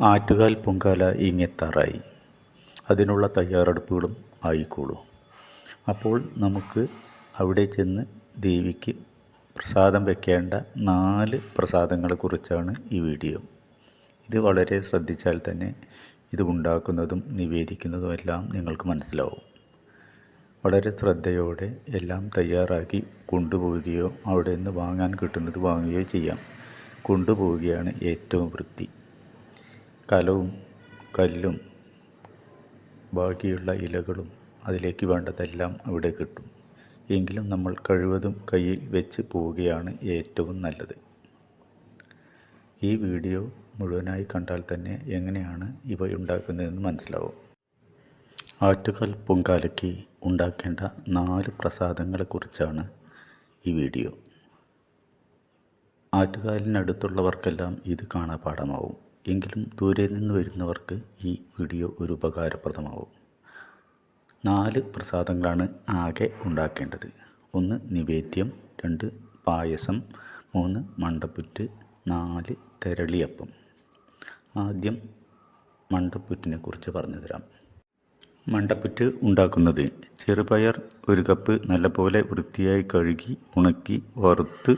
ആറ്റുകാൽ പൊങ്കാല ഇങ്ങെത്താറായി. അതിനുള്ള തയ്യാറെടുപ്പുകളും ആയിക്കോളൂ അപ്പോൾ നമുക്ക് അവിടെ ചെന്ന് ദേവിക്ക് പ്രസാദം വെക്കേണ്ട നാല് പ്രസാദങ്ങളെക്കുറിച്ചാണ് ഈ വീഡിയോ. ഇത് വളരെ ശ്രദ്ധിച്ചാൽ തന്നെ ഇത് ഉണ്ടാക്കുന്നതും നിവേദിക്കുന്നതും എല്ലാം നിങ്ങൾക്ക് മനസ്സിലാവും. വളരെ ശ്രദ്ധയോടെ എല്ലാം തയ്യാറാക്കി കൊണ്ടുപോവുകയോ അവിടെ നിന്ന് വാങ്ങാൻ കിട്ടുന്നത് വാങ്ങുകയോ ചെയ്യാം. കൊണ്ടുപോവുകയാണ് ഏറ്റവും വൃത്തി. കലവും കല്ലും ബാക്കിയുള്ള ഇലകളും അതിലേക്ക് വേണ്ടതെല്ലാം അവിടെ കിട്ടും. എങ്കിലും നമ്മൾ കഴിവതും കയ്യിൽ വെച്ച് പോവുകയാണ് ഏറ്റവും നല്ലത്. ഈ വീഡിയോ മുഴുവനായി കണ്ടാൽ തന്നെ എങ്ങനെയാണ് ഇവ ഉണ്ടാക്കുന്നതെന്ന് മനസ്സിലാവും. ആറ്റുകാൽ പൊങ്കാലയ്ക്ക് ഉണ്ടാക്കേണ്ട നാല് പ്രസാദങ്ങളെക്കുറിച്ചാണ് ഈ വീഡിയോ. ആറ്റുകാലിനടുത്തുള്ളവർക്കെല്ലാം ഇത് കാണാപാഠമാവും. എങ്കിലും ദൂരെ നിന്ന് വരുന്നവർക്ക് ഈ വീഡിയോ ഒരു ഉപകാരപ്രദമാവും. നാല് പ്രസാദങ്ങളാണ് ആകെ ഉണ്ടാക്കേണ്ടത്. ഒന്ന് നിവേദ്യം രണ്ട് പായസം മൂന്ന് മണ്ടപ്പുറ്റ് നാല് തെരളിയപ്പം. ആദ്യം മണ്ടപ്പുറ്റിനെ കുറിച്ച് പറഞ്ഞു തരാം. മണ്ടപ്പുറ്റ് ഉണ്ടാക്കുന്നത് ചെറുപയർ ഒരു കപ്പ് നല്ലപോലെ വൃത്തിയായി കഴുകി ഉണക്കി വറുത്ത്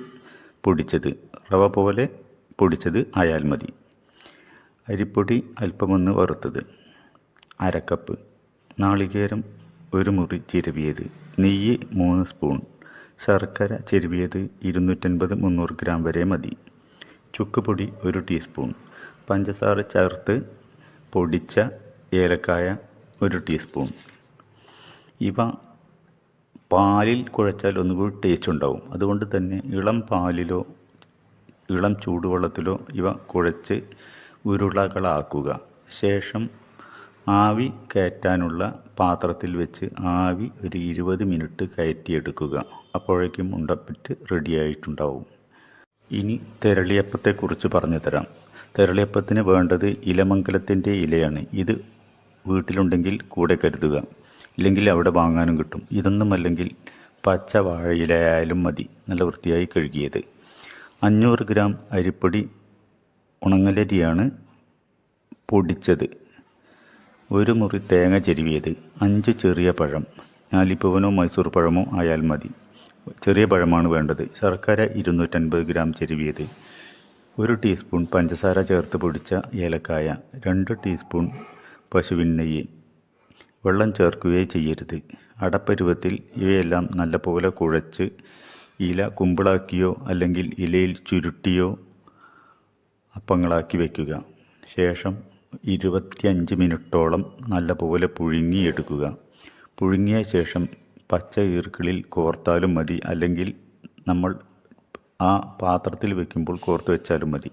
പൊടിച്ചത് റവ പോലെ പൊടിച്ചത് ആയാൽ മതി. അരിപ്പൊടി അല്പമൊന്ന് വറുത്തത്. അരക്കപ്പ്. നാളികേരം ഒരു മുറി ചിരവിയത്. നെയ്യ് മൂന്ന് സ്പൂൺ. ശർക്കര ചിരവിയത് ഇരുന്നൂറ്റൻപത് മുന്നൂറ് ഗ്രാം വരെ മതി. ചുക്കുപൊടി ഒരു ടീസ്പൂൺ. പഞ്ചസാര ചേർത്ത് പൊടിച്ച ഏലക്കായ ഒരു ടീസ്പൂൺ. ഇവ പാലിൽ കുഴച്ചാൽ ഒന്നുകൂടി ടേസ്റ്റ് ഉണ്ടാവും. അതുകൊണ്ട് തന്നെ ഇളം പാലിലോ ഇളം ചൂടുവെള്ളത്തിലോ ഇവ കുഴച്ച് ഉരുളകളാക്കുക. ശേഷം ആവി കയറ്റാനുള്ള പാത്രത്തിൽ വെച്ച് ആവി ഒരു ഇരുപത് മിനിറ്റ് കയറ്റിയെടുക്കുക. അപ്പോഴേക്കും ഉണ്ടപ്പറ്റ് റെഡിയായിട്ടുണ്ടാവും ഇനി തെരളിയപ്പത്തെക്കുറിച്ച് പറഞ്ഞു തരാം. തെരളിയപ്പത്തിന് വേണ്ടത് ഇലമംഗലത്തിന്റെ ഇലയാണ്. ഇത് വീട്ടിലുണ്ടെങ്കിൽ കൂടെ കരുതുക. ഇല്ലെങ്കിൽ അവിടെ വാങ്ങാനും കിട്ടും. ഇതൊന്നും അല്ലെങ്കിൽ പച്ച വാഴയിലയായാലും മതി. നല്ല വൃത്തിയായി കഴുകിയത്. അഞ്ഞൂറ് ഗ്രാം അരിപ്പൊടി ഉണങ്ങലരിയാണ് പൊടിച്ചത്. ഒരു മുറി തേങ്ങ ചെരുവിയത്. അഞ്ച് ചെറിയ പഴം. ഞാലിപ്പവനോ മൈസൂർ പഴമോ ആയാൽ മതി. ചെറിയ പഴമാണ് വേണ്ടത്. ശർക്കര ഇരുന്നൂറ്റൻപത് ഗ്രാം ചെരുവിയത്. ഒരു ടീസ്പൂൺ പഞ്ചസാര ചേർത്ത് പൊടിച്ച ഏലക്കായ. രണ്ട് ടീസ്പൂൺ പശുവിൻ നെയ്യ്. വെള്ളം ചേർക്കുകയേ ചെയ്യരുത്. അടപ്പരുവത്തിൽ ഇവയെല്ലാം നല്ലപോലെ കുഴച്ച് ഇല കുമ്പിളാക്കിയോ അല്ലെങ്കിൽ ഇലയിൽ ചുരുട്ടിയോ അപ്പങ്ങളാക്കി വയ്ക്കുക ശേഷം ഇരുപത്തിയഞ്ച് മിനിറ്റോളം നല്ലപോലെ പുഴുങ്ങിയെടുക്കുക. പുഴുങ്ങിയ ശേഷം പച്ച ഈർക്കിളിൽ കോർത്താലും മതി. അല്ലെങ്കിൽ നമ്മൾ ആ പാത്രത്തിൽ വെക്കുമ്പോൾ കോർത്ത് വെച്ചാലും മതി.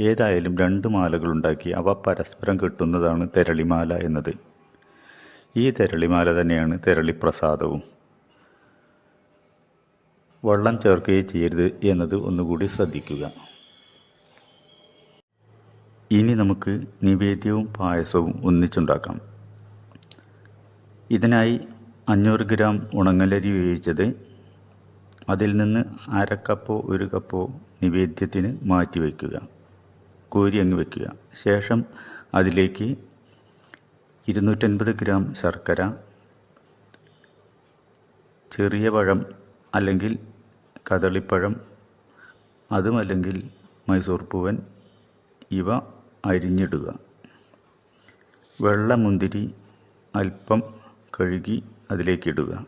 ഏതായാലും രണ്ട് മാലകളുണ്ടാക്കി അവ പരസ്പരം കെട്ടുന്നതാണ് തെരളിമാല എന്നത്. ഈ തെരളിമാല തന്നെയാണ് തെരളിപ്രസാദവും. വെള്ളം ചേർക്കുകയും ചെയ്യരുത് എന്നത് ഒന്നുകൂടി ശ്രദ്ധിക്കുക. ഇനി നമുക്ക് നിവേദ്യവും പായസവും ഒന്നിച്ചുണ്ടാക്കാം. ഇതിനായി അഞ്ഞൂറ് ഗ്രാം ഉണങ്ങലരി വേവിച്ചത് അതിൽ നിന്ന് അര കപ്പോ ഒരു കപ്പോ നിവേദ്യത്തിന് മാറ്റി വയ്ക്കുക. കോരി അങ്ങ് വയ്ക്കുക. ശേഷം അതിലേക്ക് ഇരുന്നൂറ്റൻപത് ഗ്രാം ശർക്കര ചെറിയ പഴം അല്ലെങ്കിൽ കദളിപ്പഴം അതുമല്ലെങ്കിൽ മൈസൂർ പൂവൻ ഇവ അരിഞ്ഞിടുക. വെള്ള മുന്തിരി അല്പം കഴുകി അതിലേക്കിടുക.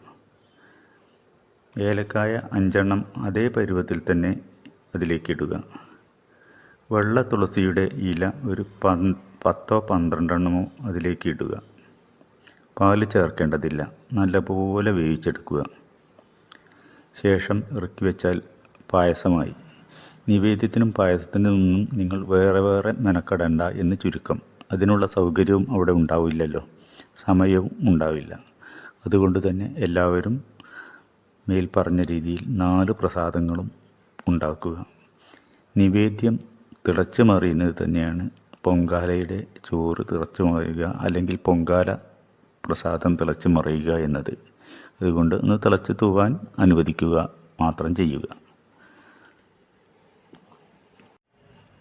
ഏലക്കായ അഞ്ചെണ്ണം അതേ പരുവത്തിൽ തന്നെ അതിലേക്കിടുക. വെള്ള തുളസിയുടെ ഇല ഒരു പത്തോ പന്ത്രണ്ടെണ്ണമോ അതിലേക്ക് ഇടുക പാൽ ചേർക്കേണ്ടതില്ല. നല്ലപോലെ വേവിച്ചെടുക്കുക. ശേഷം ഇറക്കി വെച്ചാൽ പായസമായി. നിവേദ്യത്തിനും പായസത്തിനും നിന്നും നിങ്ങൾ വേറെ വേറെ മെനക്കെടണ്ട എന്ന് ചുരുക്കം. അതിനുള്ള സൗകര്യവും അവിടെ ഉണ്ടാവില്ലല്ലോ. സമയവും ഉണ്ടാവില്ല. അതുകൊണ്ട് തന്നെ എല്ലാവരും മേൽ പറഞ്ഞ രീതിയിൽ നാല് പ്രസാദങ്ങളും ഉണ്ടാക്കുക. നിവേദ്യം തിളച്ചു മറിയുന്നത് തന്നെയാണ് പൊങ്കാലയുടെ ചോറ് തിളച്ചു മറിയുക അല്ലെങ്കിൽ പൊങ്കാല പ്രസാദം തിളച്ചു മറിയുക എന്നത്. അതുകൊണ്ട് ഒന്ന് തിളച്ചു തൂവാൻ അനുവദിക്കുക മാത്രം ചെയ്യുക.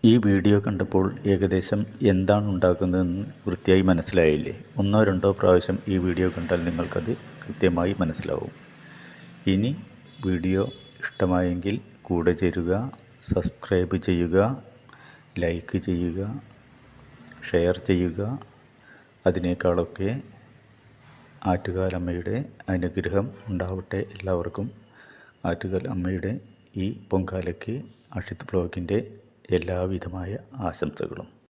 ഈ വീഡിയോ കണ്ടപ്പോൾ ഏകദേശം എന്താണ് ഉണ്ടാക്കുന്നതെന്ന് വൃത്തിയായി മനസ്സിലായില്ലേ? ഒന്നോ രണ്ടോ പ്രാവശ്യം ഈ വീഡിയോ കണ്ടാൽ നിങ്ങൾക്കത് കൃത്യമായി മനസ്സിലാവും. ഇനി വീഡിയോ ഇഷ്ടമായെങ്കിൽ കൂടെ ചേരുക സബ്സ്ക്രൈബ് ചെയ്യുക ലൈക്ക് ചെയ്യുക ഷെയർ ചെയ്യുക. അതിനേക്കാളൊക്കെ ആറ്റുകാലമ്മയുടെ അനുഗ്രഹം ഉണ്ടാവട്ടെ എല്ലാവർക്കും. ആറ്റുകാൽ അമ്മയുടെ ഈ പൊങ്കാലയ്ക്ക് അഷിത് ബ്ലോഗിന്റെ എല്ലാവിധമായ ആശംസകളും.